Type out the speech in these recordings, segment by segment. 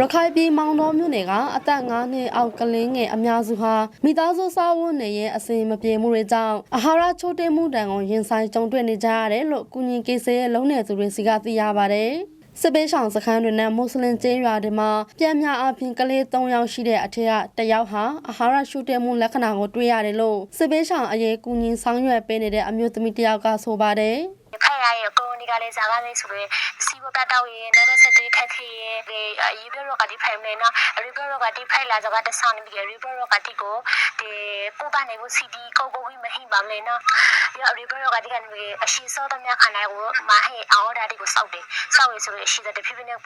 ရခိုင်ပြည်မောင်တော်မြို့နယ်ကအသက်9နှစ်အောက်ကလေးငယ်အများစုဟာမိသားစုစားဝတ်နေရဲ့အစဉ်မပြေမှုတွေကြောင့်အာဟာရချို့တဲ့မှုတန်ကိုရင်ဆိုင်ကြုံတွေ့နေကြရတယ်လို့ကုညင်ကိစ္စရဲ့လုံးနယ်သူတွေစီကသိရပါတယ်။စစ်ပေးဆောင်စခန်းတွေနဲ့မွတ်စလင်ကျေးရွာတွေမှာပြန်များအပြင်ကလေး3ယောက်ရှိတဲ့အထက်ကတစ်ယောက်ဟာအာဟာရရှုတဲ့မှုလက္ခဏာကိုတွေ့ရတယ်လို့စစ်ပေးဆောင်အရေးကုညင်ဆောင်ရွက်ပေးနေတဲ့အမျိုးသမီးတစ်ယောက်ကဆိုပါတယ်။ဖက် ရရဲ့ကိုနီကလေးဇာကလေးဆိုရင်စီဘကတောက်ရင်နံပါတ်7ခက်ခဲရဲ့ရေဘရောကဒီဖိုင်မလေးနော်ရီဘရောကဒီဖိုင်လာဇာကတဆန်နေပြီရီဘရောကဒီကိုဒီကိုပါနေကိုစီဒီကိုကိုဝိမဟိပါမလေးနော်ရရီဘရောကဒီကနေအရှိစောတမခနိုင်ကိုမဟဲအော်ဒါဒီကိုစောက်တယ်စောက်ရဆိုရင်အရှိတဲ့ဖြစ်ဖြစ်နဲ့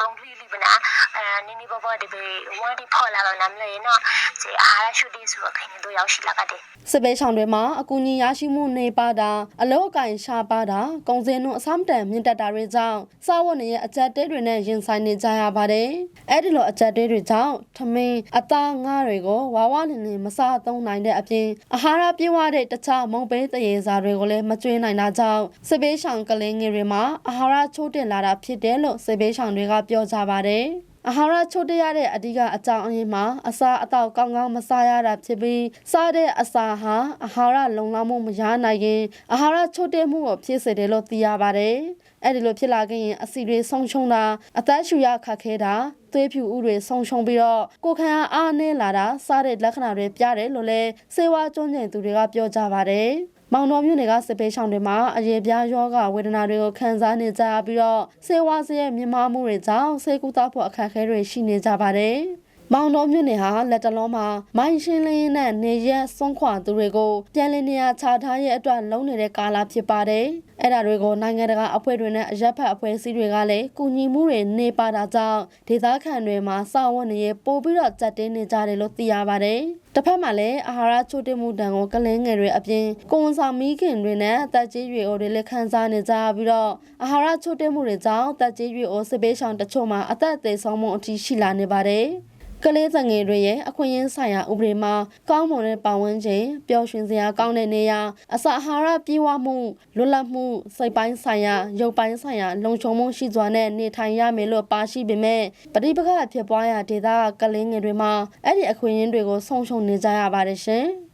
ကုံပလီလီပနာအဲ နီနီဘဘဒီဘေဝါဒီဖော်လာတော့နမ်းလေနော်ဒီအာဟာရရှုဒီဆိုတော့ခင်တို့ရောက်ရှိလာကြတယ်စစ်ပေးဆောင်တွေမှာအကူအညီရရှိမှုနေပါတာအလောက်အကင်ရှားပါတာကုန်စည်နှုန်းအဆမတန်မြင့်တက်တာတွေကြောင့်စားဝတ်နေရဲ့အကြက်တဲတွေနဲ့ရင်ဆိုင်နေကြရပါတယ်။အဲ့ဒီလိုအကြက်တဲတွေကြောင့်ထမင်းအသားငါးတွေကိုဝါဝလင်းလင်းမစားသုံးနိုင်တဲ့အပြင်အာဟာရပြည့်ဝတဲ့တခြားမုံပေးတရေစာတွေကိုလည်းမကျွေးနိုင်တာကြောင့်စစ်ပေးဆောင်ကလေးငယ်တွေမှာအာဟာရချိုးတင်လာတာဖြစ်တယ်လို့စစ်ပေးဆောင်တွေကပြောကြပါတယ်။ အာဟာရချို့တရတဲ့အဓိကအကြောင်းအရင်းမှာအစာအသောက်ကောင်းကောင်းမစားရတာဖြစ်ပြီးစားတဲ့အစာဟာအာဟာရလုံလောက်မှုမရနိုင်ရင်အာဟာရချို့တဲ့မှုကိုဖြစ်စေတယ်လို့သိရပါတယ်။အဲ့ဒီလိုဖြစ်လာခဲ့ရင်အဆီတွေဆုံးရှုံးတာအသက်ရှူရခက်ခဲတာသွေးဖြူဥတွေဆုံးရှုံးပြီးတော့ကိုယ်ခံအားအားနည်းလာတာစားတဲ့လက္ခဏာတွေပြတယ်လို့လည်းစေဝါကျွမ်းကျင်သူတွေကပြောကြပါတယ်။ မောင်တော်မြို့နယ်ကစစ်ပေးဆောင်တွေမှာအရေပြားယောဂဝေဒနာတွေကိုခံစားနေကြပြီးတော့ဆေးဝါးစရဲ့မြင့်မားမှုတွေကြောင့်ဆေးကုသဖို့အခက်အခဲတွေရှိနေကြပါတယ်။ မောင်တော်မြို့နယ်ဟာလက်တလုံးမှာမိုင်းရှင်းလင်းနဲ့နေရက်စွန့်ခွာသူတွေကိုပြန်လည်နေရာချထားရဲ့အတွက်လုံးနေတဲ့ကာလဖြစ်ပါတယ်။အဲ့ဒါတွေကိုနိုင်ငံတကာအဖွဲ့တွေနဲ့အရက်ဖက်အဖွဲ့အစည်းတွေကလည်းကူညီမှုတွေနေပါတာကြောင့်ဒေသခံတွေမှာစာဝတ်နေရေးပို့ပြီးတော့ကြက်တင်းနေကြတယ်လို့သိရပါတယ်။တစ်ဖက်မှာလည်းအာဟာရချို့တဲ့မှုတန်ကိုကလင်းငယ်တွေအပြင်ကိုဝန်ဆောင်မိခင်တွေနဲ့အသက်ကြီးရွယ်အိုတွေလည်းခံစားနေကြပြီးတော့အာဟာရချို့တဲ့မှုတွေကြောင့်အသက်ကြီးရွယ်အိုစစ်ပေးဆောင်တချို့မှာအသက်အသေးဆုံးမှုအထိရှိလာနေပါတယ်။ ကလေးသငယ်တွေရဲ့အခွင့်အရေးဆိုင်ရာဥပဒေမှာကောင်းမွန်တဲ့ပတ်ဝန်းကျင်ပျော်ရွှင်စရာကောင်းတဲ့နေရာအစာအာဟာရပြည့်ဝမှုလွတ်လပ်မှုစိတ်ပိုင်းဆိုင်ရာရုပ်ပိုင်းဆိုင်ရာလုံခြုံမှုရှိစွာနဲ့နေထိုင်ရမယ်လို့ပါရှိပေမဲ့ပဋိပက္ခဖြစ်ပွားရာဒေသကကလေးငယ်တွေမှာအဲ့ဒီအခွင့်အရေးတွေကိုဆုံးရှုံးနေကြရပါတယ်ရှင်။